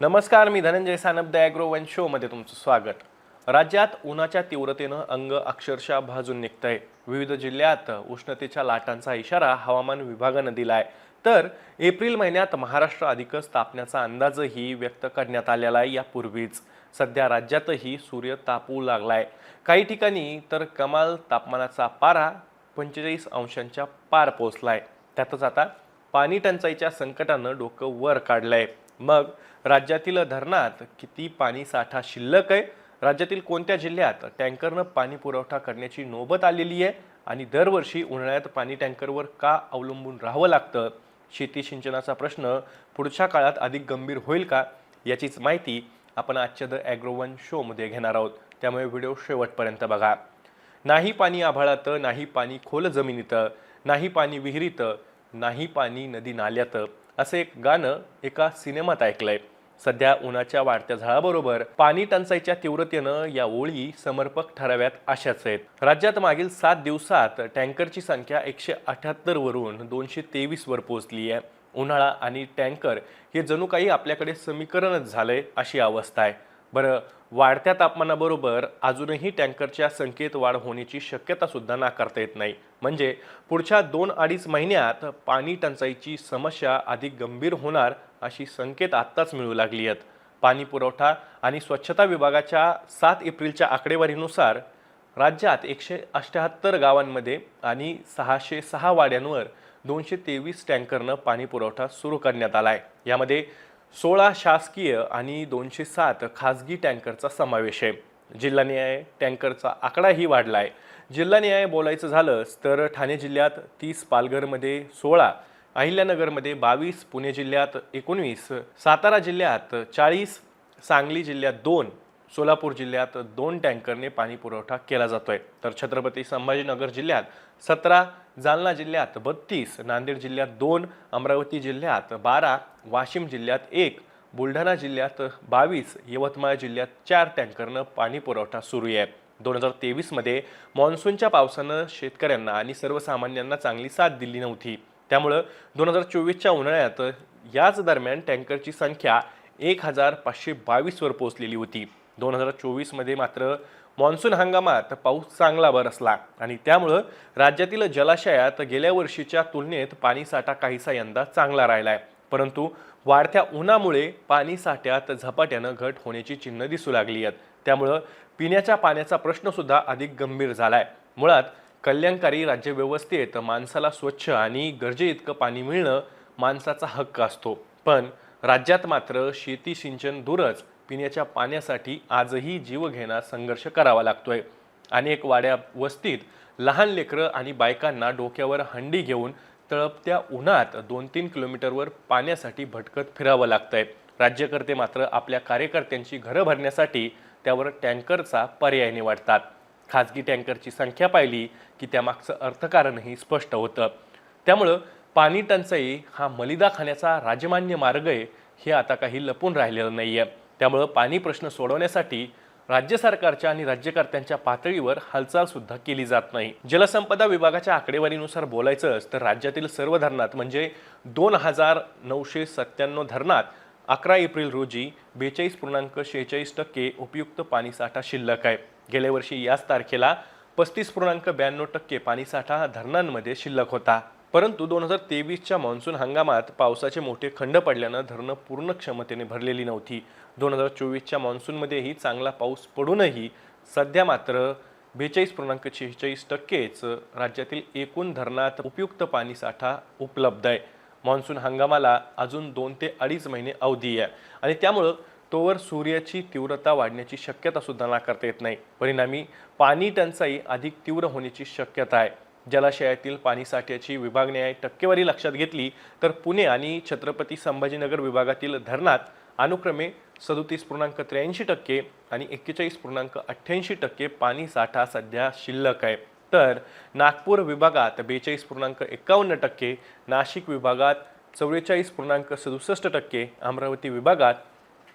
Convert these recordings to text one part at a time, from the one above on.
नमस्कार मी Dhananjay Sanap the agro one शोमध्ये तुमचं स्वागत. राज्यात उन्हाच्या तीव्रतेनं अंग अक्षरशः भाजून निघतंय. विविध जिल्ह्यात उष्णतेच्या लाटांचा इशारा हवामान विभागानं दिला आहे तर एप्रिल महिन्यात महाराष्ट्र अधिकच तापण्याचा अंदाजही व्यक्त करण्यात आलेला आहे यापूर्वीच. सध्या राज्यातही सूर्य तापू लागलाय. काही ठिकाणी तर कमाल तापमानाचा पारा पंचेचाळीस अंशांच्या पार पोचलाय त्यातच आता पाणी टंचाईच्या संकटानं डोकं वर काढलंय. मग राज्यातील धरणात किती पाणी साठा शिल्लक आहे? राज्यातील कोणत्या जिल्ह्यात टँकरनं पाणी पुरवठा करण्याची नोबत आलेली आहे? आणि दरवर्षी उन्हाळ्यात पाणी टँकरवर का अवलंबून राहावं लागतं? शेती सिंचनाचा प्रश्न पुढच्या काळात अधिक गंभीर होईल का? याचीच माहिती आपण आजच्या द ॲग्रोवन शोमध्ये घेणार आहोत. त्यामुळे व्हिडिओ शेवटपर्यंत बघा. नाही पाणी आभाळात नाही पाणी खोल जमिनीत नाही पाणी विहिरीत नाही पाणी नदी नाल्यात. असं एक गाणं एका सिनेमात ऐकलंय. सध्या उन्हाच्या वाढत्या झळाबरोबर पाणी टंचाईच्या तीव्रतेनं या ओळी समर्पक ठराव्यात अशाच आहेत. राज्यात मागील सात दिवसात टँकरची संख्या एकशे अठ्याहत्तर वरून दोनशे तेवीस वर पोहोचली आहे. उन्हाळा आणि टँकर हे जणू काही आपल्याकडे समीकरणच झालंय अशी अवस्था आहे. बरं वाढत्या तापमानाबरोबर अजूनही टँकरच्या संख्येत वाढ होण्याची शक्यता सुद्धा नाकारता येत नाही. म्हणजे पुढच्या दोन अडीच महिन्यात पाणी टंचाईची समस्या अधिक गंभीर होणार अशी संकेत आत्ताच मिळू लागली आहेत. पाणी पुरवठा आणि स्वच्छता विभागाच्या सात एप्रिलच्या आकडेवारीनुसार राज्यात एकशे अष्ट्याहत्तर गावांमध्ये आणि सहाशे सहा वाड्यांवर दोनशे तेवीस टँकरनं पाणी पुरवठा सुरू करण्यात आला आहे यामध्ये सोळा शासकीय आणि दोनशे सात खाजगी टँकरचा समावेश आहे. जिल्हा न्याय टँकरचा आकडाही वाढला आहे जिल्हा न्याय बोलायचं झालंच तर ठाणे जिल्ह्यात तीस पालघरमध्ये सोळा अहिल्यानगरमध्ये बावीस पुणे जिल्ह्यात एकोणवीस सातारा जिल्ह्यात चाळीस सांगली जिल्ह्यात दोन सोलापूर जिल्ह्यात दोन टँकरने पाणी पुरवठा केला जातोय. तर छत्रपती संभाजीनगर जिल्ह्यात सतरा जालना जिल्ह्यात बत्तीस नांदेड जिल्ह्यात दोन अमरावती जिल्ह्यात बारा वाशिम जिल्ह्यात एक बुलढाणा जिल्ह्यात बावीस यवतमाळ जिल्ह्यात चार टँकरनं पाणी पुरवठा सुरू आहे. दोन हजार तेवीसमध्ये मान्सूनच्या पावसानं शेतकऱ्यांना आणि सर्वसामान्यांना चांगली साथ दिली नव्हती. त्यामुळं दोन हजार चोवीसच्या उन्हाळ्यात याच दरम्यान टँकरची संख्या एक हजार पाचशे बावीसवर पोहोचलेली होती. दोन हजार चोवीसमध्ये मात्र मान्सून हंगामात पाऊस चांगला बरसला. आणि त्यामुळं राज्यातील जलाशयात गेल्या वर्षीच्या तुलनेत पाणीसाठा काहीसा यंदा चांगला राहिला आहे परंतु वाढत्या उन्हामुळे पाणीसाठ्यात झपाट्यानं घट होण्याची चिन्ह दिसू लागली आहेत त्यामुळं पिण्याच्या पाण्याचा प्रश्नसुद्धा अधिक गंभीर झाला आहे मुळात कल्याणकारी राज्यव्यवस्थेत माणसाला स्वच्छ आणि गरजे इतकं पाणी मिळणं माणसाचा हक्क असतो. पण राज्यात मात्र शेती सिंचन दूरच पिण्याच्या पाण्यासाठी आजही जीवघेणा संघर्ष करावा लागतोय. अनेक वाड्या वस्तीत लहान लेकरं आणि बायकांना डोक्यावर हंडी घेऊन तळपत्या उन्हात दोन तीन किलोमीटरवर पाण्यासाठी भटकत फिरावं लागतंय. राज्यकर्ते मात्र आपल्या कार्यकर्त्यांची घरं भरण्यासाठी त्यावर टँकरचा पर्याय निवडतात. खाजगी टँकरची संख्या पाहिली की त्यामागचं अर्थकारणही स्पष्ट होतं. त्यामुळं पाणी टंचाई हा मलिदा खाण्याचा राजमान्य मार्ग आहे हे आता काही लपून राहिलेलं नाही आहे त्यामुळं पाणी प्रश्न सोडवण्यासाठी राज्य सरकारच्या आणि राज्यकर्त्यांच्या पातळीवर हालचाल सुद्धा केली जात नाही. जलसंपदा विभागाच्या आकडेवारीनुसार बोलायचंच तर राज्यातील सर्व धरणात म्हणजे दोन हजार नऊशे सत्त्याण्णव धरणात अकरा एप्रिल रोजी बेचाळीस पूर्णांक शेहेचाळीस टक्के उपयुक्त पाणीसाठा शिल्लक आहे. गेल्या वर्षी याच तारखेला पस्तीस पूर्णांक ब्याण्णव टक्के पाणीसाठा धरणांमध्ये शिल्लक होता. परंतु दोन हजार तेवीसच्या मान्सून हंगामात पावसाचे मोठे खंड पडल्यानं धरणं पूर्ण क्षमतेने भरलेली नव्हती. दोन हजार चोवीसच्या मान्सूनमध्येही चांगला पाऊस पडूनही सध्या मात्र बेचाळीस पूर्णांक शेहेचाळीस टक्केच राज्यातील एकूण धरणात उपयुक्त पाणीसाठा उपलब्ध आहे. मान्सून हंगामाला अजून दोन ते अडीच महिने अवधी आहे आणि त्यामुळं तोवर सूर्याची तीव्रता वाढण्याची शक्यता सुद्धा नाकारता येत नाही. परिणामी पाणी टंचाई अधिक तीव्र होण्याची शक्यता आहे. जलाशयातील पाणीसाठ्याची विभागणी टक्केवारी लक्षात घेतली तर पुणे आणि छत्रपती संभाजीनगर विभागातील धरणात अनुक्रमे सदोतीस पूर्णांक त्र्याऐंशी टक्के आणि एक्केचाळीस पूर्णांक अठ्ठ्याऐंशी टक्के पाणी साठा सध्या शिल्लक आहे. तर नागपूर विभागात बेचाळीस पूर्णांक एकावन्न टक्के नाशिक विभागात चव्वेचाळीस पूर्णांक सदुसष्ट टक्के अमरावती विभागात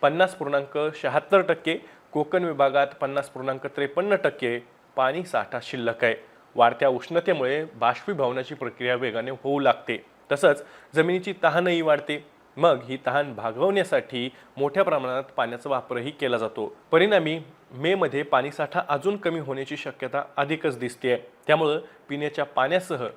पन्नास पूर्णांक शहात्तर टक्के कोकण विभागात पन्नास पूर्णांक त्रेपन्न टक्के पाणी साठा शिल्लक आहे. वाढत्या उष्णतेमुळे बाष्पीभवनाची प्रक्रिया वेगाने होऊ लागते. तसंच जमिनीची तहानही वाढते. मग ही तहान भागवण्यासाठी मोठ्या प्रमाणात पाण्याचा वापरही केला जातो. परिणामी मे मध्ये पाणीसाठा अजून कमी होण्याची शक्यता अधिकच दिसते त्यामुळं पिण्याच्या पाण्यासह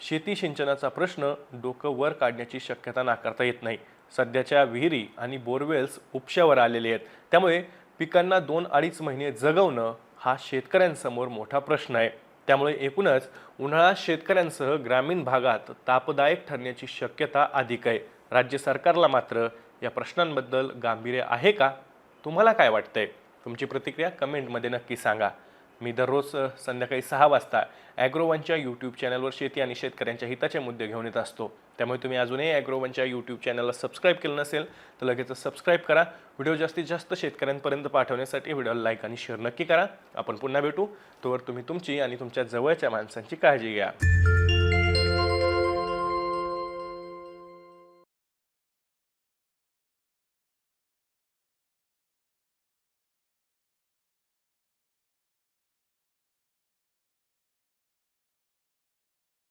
शेती सिंचनाचा प्रश्न डोकं वर काढण्याची शक्यता नाकारता येत नाही. सध्याच्या विहिरी आणि बोरवेल्स उपशावर आलेले आहेत. त्यामुळे पिकांना दोन अडीच महिने जगवणं हा शेतकऱ्यांसमोर मोठा प्रश्न आहे. त्यामुळे एकूणच उन्हाळा शेतकऱ्यांसह ग्रामीण भागात तापदायक ठरण्याची शक्यता अधिक आहे. राज्य सरकारला मात्र या प्रश्नांबद्दल गांभीर्य आहे का? तुम्हाला काय वाटतंय? तुमची प्रतिक्रिया कमेंटमध्ये नक्की सांगा. मी दररोज संध्याकाळी सहा वाजता ॲग्रोवनच्या यूट्यूब चॅनलवर शेती आणि शेतकऱ्यांच्या हिताचे मुद्दे घेऊन येत असतो. त्यामुळे तुम्ही अजूनही ॲग्रोवनच्या यूट्यूब चॅनलला सबस्क्राईब केलं नसेल तर लगेच सबस्क्राईब करा. व्हिडिओ जास्तीत जास्त शेतकऱ्यांपर्यंत पाठवण्यासाठी व्हिडिओला लाईक आणि शेअर नक्की करा. आपण पुन्हा भेटू. तोवर तुम्ही तुमची आणि तुमच्या जवळच्या माणसांची काळजी घ्या.